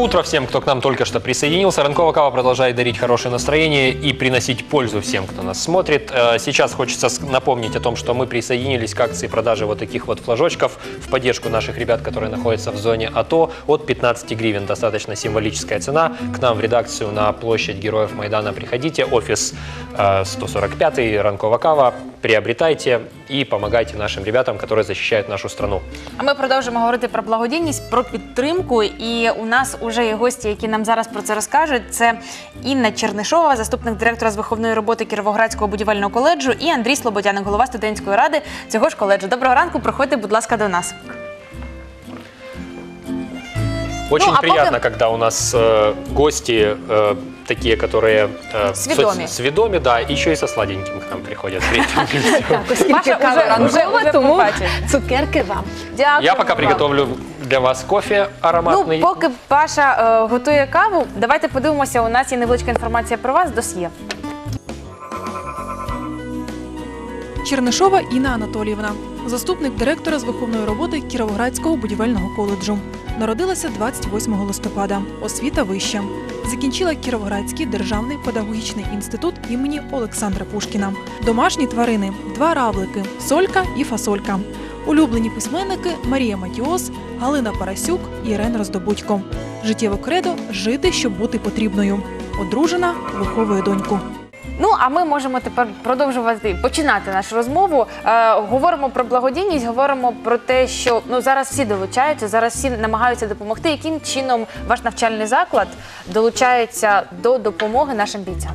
утро всем, кто к нам только что присоединился. Ранкова Кава продолжает дарить хорошее настроение и приносить пользу всем, кто нас смотрит. Э, Сейчас хочется напомнить о том, что мы присоединились к акции продажи вот таких вот флажочков в поддержку наших ребят, которые находятся в зоне АТО от 15 гривен. Достаточно символическая цена. К нам в редакцию на площадь Героев Майдана приходите. Офис э, 145 Ранкова Кава. Приобретайте и помогайте нашим ребятам, которые защищают нашу страну. А ми продовжимо говорити про благодійність, про підтримку. І у нас уже є гості, які нам зараз про це розкажуть. Це Інна Чернишова, заступник директора з виховної роботи Кіровоградського будівельного коледжу, і Андрій Слободяник, голова студентської ради цього ж коледжу. Доброго ранку, проходьте, будь ласка, до нас. Очень Ну, а приятно, пока- когда у нас э, гости э, такие, которые э, Сведоми. соц- сведоми, да, еще и со сладеньким к нам приходят. Третьим гостем. Так, оскільки Паша кава уже- ранкова, уже- уже тому побачив. цукерки вам. Дякую. Я пока вам. приготовлю для вас кофе ароматный. Ну, поки Паша е, готує каву, давайте подивимося. У нас є невеличка інформація про вас. Досьє. Чернишова Інна Анатоліївна, заступник директора з виховної роботи Кіровоградського будівельного коледжу. Народилася 28 листопада. Освіта вища. Закінчила Кіровоградський державний педагогічний інститут імені Олександра Пушкіна. Домашні тварини два равлики солька і фасолька. Улюблені письменники Марія Матіос, Галина Парасюк і Ірен Роздобудько. Життєве кредо жити, щоб бути потрібною. Одружена, виховує доньку. Ну а ми можемо тепер продовжувати починати нашу розмову. Е, говоримо про благодійність, говоримо про те, що ну зараз всі долучаються, зараз всі намагаються допомогти. Яким чином ваш навчальний заклад долучається до допомоги нашим бійцям?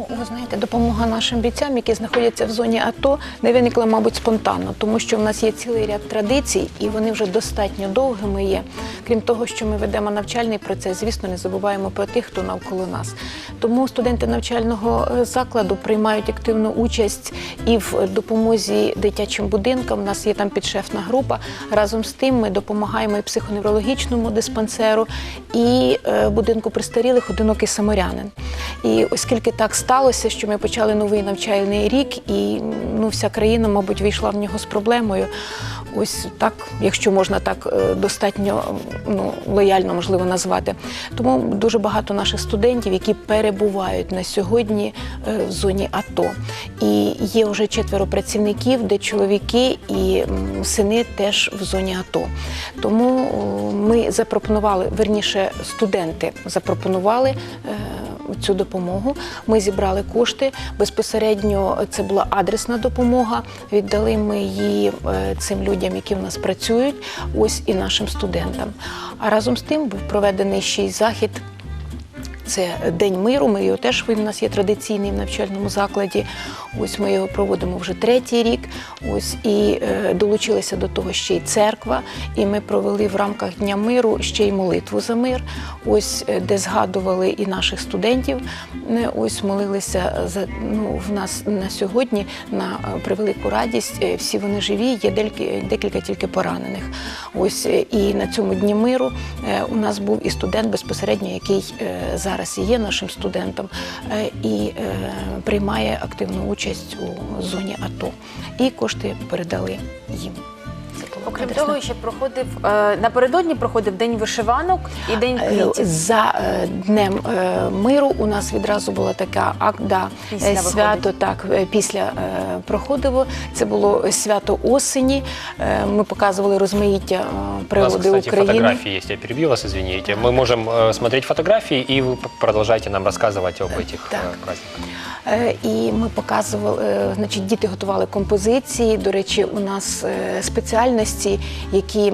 Ну, ви знаєте, допомога нашим бійцям, які знаходяться в зоні АТО, не виникла, мабуть, спонтанно, тому що в нас є цілий ряд традицій, і вони вже достатньо довгими є. Крім того, що ми ведемо навчальний процес, звісно, не забуваємо про тих, хто навколо нас. Тому студенти навчального е, закладу приймають активну участь і в допомозі дитячим будинкам. У нас є там підшефна група. Разом з тим ми допомагаємо і психоневрологічному диспансеру, і е, будинку престарілих одинокий самарянин. І оскільки так сталося, що ми почали новий навчальний рік, і ну, вся країна, мабуть, вийшла в нього з проблемою. Ось так, якщо можна так е, достатньо ну, лояльно можливо назвати. Тому дуже багато наших студентів, які перебувають на сьогодні е, в зоні АТО. І є вже четверо працівників, де чоловіки і сини теж в зоні АТО. Тому ми запропонували, верніше, студенти запропонували. Цю допомогу ми зібрали кошти. Безпосередньо це була адресна допомога. Віддали ми її е, цим людям, які в нас працюють, ось і нашим студентам. А разом з тим був проведений ще й захід це День миру. Ми його теж він у нас є традиційний в навчальному закладі. Ось ми його проводимо вже третій рік. Ось і е, долучилася до того ще й церква. І ми провели в рамках Дня миру ще й молитву за мир. Ось е, де згадували і наших студентів. Е, Ось молилися за ну в нас на сьогодні на превелику радість. Всі вони живі. Є декілька, тільки поранених. Ось і на цьому дні миру у нас був і студент безпосередньо, який е, зараз і є нашим студентом, е, і е, приймає активну участь у зоні АТО. І кошти передали їм. Це була Окрім адресна того, ще проходив е, напередодні проходив день вишиванок і день Е, квітів. За е, днем е, миру у нас відразу була така акда Після е, виходить. свято. Так е, після е, проходило. Це було свято осені. Е, Ми показували розмаїття е, У нас, природи кстати, України. фотографии есть. Я перебил вас, извините. Мы можем э, смотреть фотографии, и вы п- продолжайте нам рассказывать об этих Так. э, праздниках. Е, І ми показували, е, значить, діти готували композиції. До речі, у нас е, спеціальності, які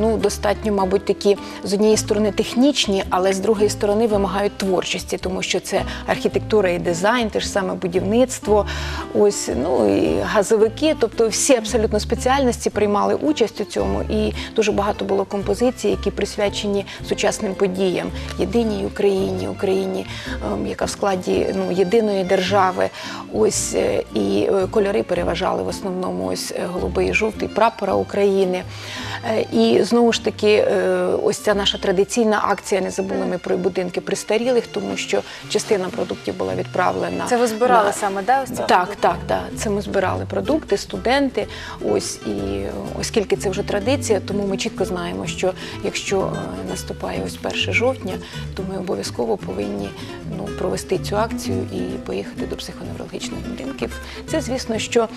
ну достатньо, мабуть, такі з однієї сторони технічні, але з другої сторони вимагають творчості, тому що це архітектура і дизайн, те ж саме будівництво, ось ну і газовики. Тобто всі абсолютно спеціальності приймали участь у цьому, і дуже багато було композицій, які присвячені сучасним подіям, єдиній Україні, Україні, ем, яка в складі ну єдиної держави. Ось е, і е, кольори переважали в основному ось е, голубий жовтий прапора України. України. Е, І знову ж таки, е, ось ця наша традиційна акція. Не забули ми про будинки престарілих, тому що частина продуктів була відправлена. Це ви збирали на- саме, да? ось так, так, так. Це ми збирали продукти, студенти. Ось і оскільки це вже традиція, тому ми чітко знаємо, що якщо е, наступає ось 1 жовтня, то ми обов'язково повинні ну, провести цю акцію і поїхати до психоневрологічних будинків. Це, звісно, що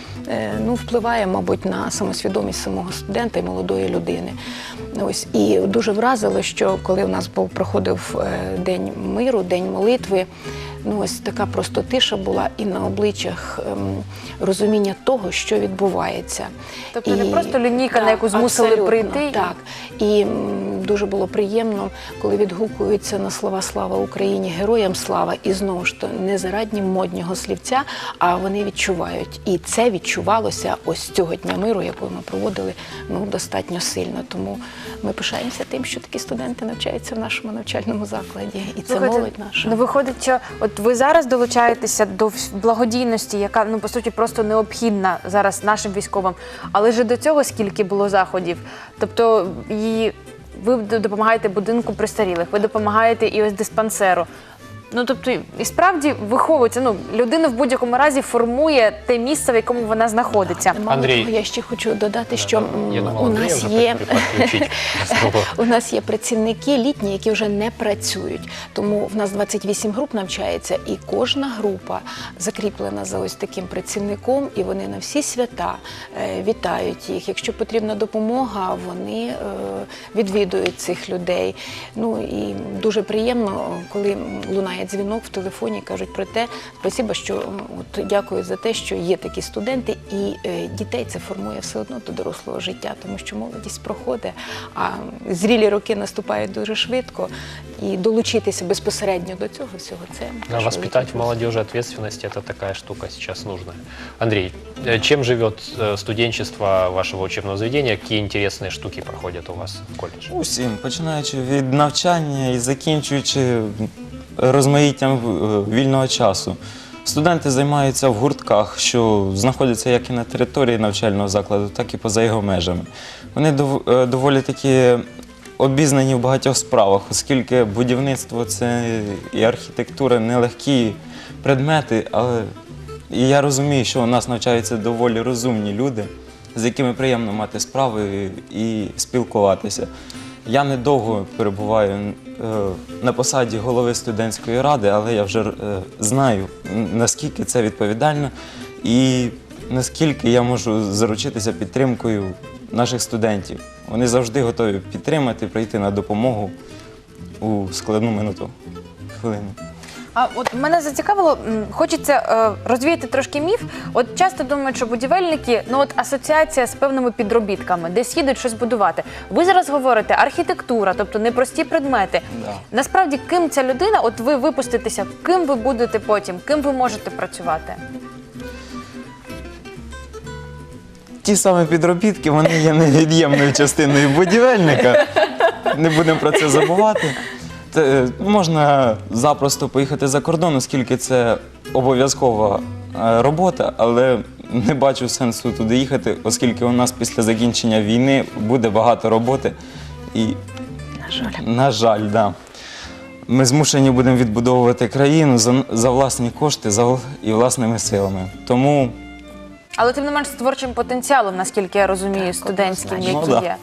ну, впливає, мабуть, на самосвідомість самого студента і молодої людини. Ось і дуже вразило, що коли у нас був проходив е, день миру, день молитви. Ну, ось така просто тиша була і на обличчях ем, розуміння того, що відбувається. Тобто не просто лінійка, на яку змусили прийти? Так. І м, дуже було приємно, коли відгукуються на слова Слава Україні, героям слава, і знову ж то не зарадні моднього слівця, а вони відчувають. І це відчувалося ось цього дня миру, якого ми проводили ну, достатньо сильно. Тому ми пишаємося тим, що такі студенти навчаються в нашому навчальному закладі. І це Слухайте, молодь наша. Ну виходить, що от ви зараз долучаєтеся до благодійності, яка ну по суті просто необхідна зараз нашим військовим. Але ж до цього скільки було заходів? Тобто її. ви допомагаєте будинку престарілих, ви допомагаєте і ось диспансеру. Ну тобто, і справді виховується. Ну людина в будь-якому разі формує те місце, в якому вона знаходиться. Мало Андрій. того, я ще хочу додати, що м, Я у нас є. У нас є працівники літні, які вже не працюють. Тому в нас 28 груп навчається, і кожна група закріплена за ось таким працівником, і вони на всі свята е, вітають їх. Якщо потрібна допомога, вони е, відвідують цих людей. Ну і дуже приємно, коли лунає дзвінок в телефоні, кажуть про те, спасибо, що м, от дякую за те, що є такі студенти, і е, дітей це формує все одно до дорослого життя, тому що молодість проходить, а зрілі роки наступають дуже швидко. І долучитися безпосередньо до цього всього це Да, теж воспитать великий в плюс. молодежи ответственность – это такая штука сейчас нужная. Андрей, э, чем живет э, студенчество вашего учебного заведения? Какие интересные штуки проходят у вас в колледже? Усім, починаючи від навчання і закінчуючи розмаїттям е, вільного часу. Студенти займаються в гуртках, що знаходяться як і на території навчального закладу, так і поза його межами. Вони е, доволі таки обізнані в багатьох справах, оскільки будівництво це і архітектура нелегкі предмети, але і я розумію, що у нас навчаються доволі розумні люди, з якими приємно мати справи і спілкуватися. Я недовго перебуваю е, на посаді голови студентської ради, але я вже е, знаю, наскільки це відповідально і наскільки я можу заручитися підтримкою наших студентів. Вони завжди готові підтримати, прийти на допомогу у складну минуту хвилину. А от мене зацікавило, м, хочеться е, розвіяти трошки міф. От часто думають, що будівельники, ну от асоціація з певними підробітками, десь їдуть щось будувати. Ви зараз говорите архітектура, тобто непрості предмети. Да. Насправді, ким ця людина, от ви випуститеся, ким ви будете потім, ким ви можете працювати? Ті самі підробітки, вони є невід'ємною частиною будівельника. Не будемо про це забувати. Е, можна запросто поїхати за кордон, оскільки це обов'язкова е, робота, але не бачу сенсу туди їхати, оскільки у нас після закінчення війни буде багато роботи. І, На жаль. на жаль, да. Ми змушені будемо відбудовувати країну за, за власні кошти за, і власними силами. Тому Але тим не менш з творчим потенціалом, наскільки я розумію, студентським, який Ну, да. є.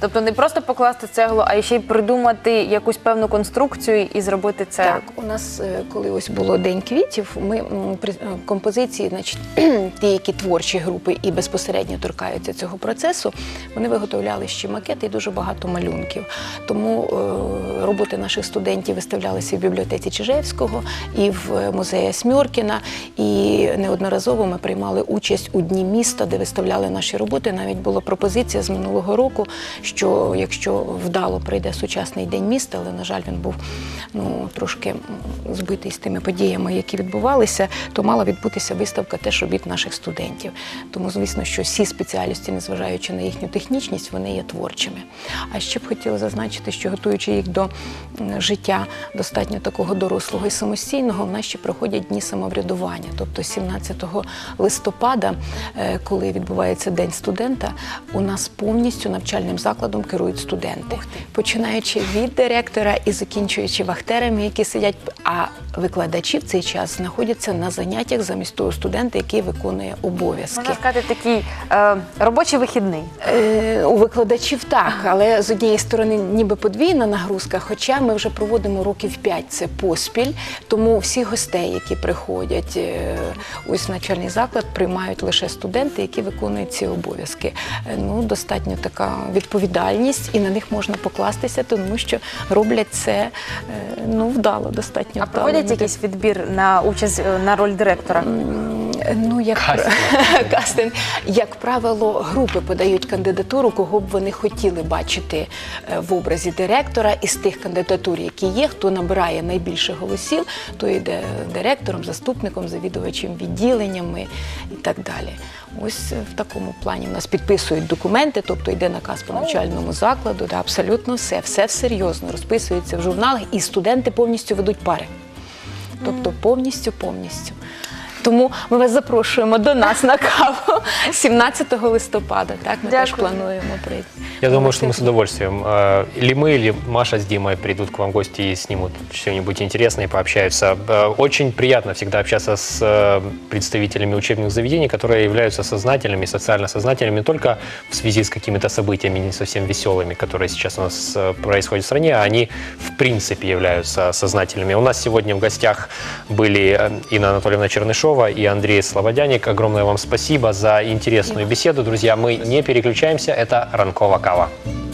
Тобто не просто покласти цеглу, а ще й придумати якусь певну конструкцію і зробити це. Так, у нас, е, коли ось було День квітів, ми при- е, композиції, значить, ті, які творчі групи і безпосередньо торкаються цього процесу, вони виготовляли ще макети і дуже багато малюнків. Тому е, роботи наших студентів виставлялися в бібліотеці Чижевського і в е, музеї Смьоркіна. І неодноразово ми приймали участь у Дні міста, де виставляли наші роботи. Навіть була пропозиція з минулого року, що якщо вдало прийде сучасний день міста, але на жаль, він був ну трошки збитий з тими подіями, які відбувалися, то мала відбутися виставка теж робіт наших студентів. Тому, звісно, що всі спеціальності, незважаючи на їхню технічність, вони є творчими. А ще б хотіла зазначити, що готуючи їх до життя достатньо такого дорослого і самостійного, в нас ще проходять дні самоврядування. Тобто 17 листопада, е, коли відбувається День студента, у нас повністю навчальним закладом керують студенти, починаючи від директора і закінчуючи вахтерами, які сидять. А викладачі в цей час знаходяться на заняттях замість того студента, який виконує обов'язки. Можна сказати, такий е, робочий вихідний. Е, У викладачів так, але з однієї сторони ніби подвійна нагрузка, хоча ми вже проводимо років 5 це поспіль, тому всі гостей, які приходять е, ось навчальний заклад, приймають лише студенти, які виконують ці обов'язки. Е, Ну, достатньо така відповідальність, і на них можна покластися, тому що роблять це е, ну, вдало, достатньо А вдало. проводять якийсь відбір на участь е, на роль директора? Ну, як Кастинг. кастинг. Як правило, групи подають кандидатуру, кого б вони хотіли бачити е, в образі директора. Із тих кандидатур, які є, хто набирає найбільше голосів, то йде директором, заступником, завідувачем відділеннями і так далі. Ось е, в такому плані в нас підписують документи, тобто йде наказ по навчальному закладу, да, абсолютно все, все серйозно розписується в журналах, і студенти повністю ведуть пари. Тобто повністю, повністю. Тому ми вас запрошуємо до нас на каву 17 листопада. Так, ми теж Дякую. плануємо прийти. Я думаю, что мы с удовольствием. э, Или мы, или Маша с Димой придут к вам в гости и снимут что-нибудь интересное и пообщаются. Э, Очень приятно всегда общаться с э, представителями учебных заведений, которые являются сознательными, социально сознательными не только в связи с какими-то событиями не совсем веселыми, которые сейчас у нас э, происходят в стране, а они в принципе являются сознательными. У нас сегодня в гостях были э, Инна Анатольевна Чернышова и Андрей Слободяник. Огромное вам спасибо за интересную беседу, друзья. Мы не переключаемся, это Ранкова Кава.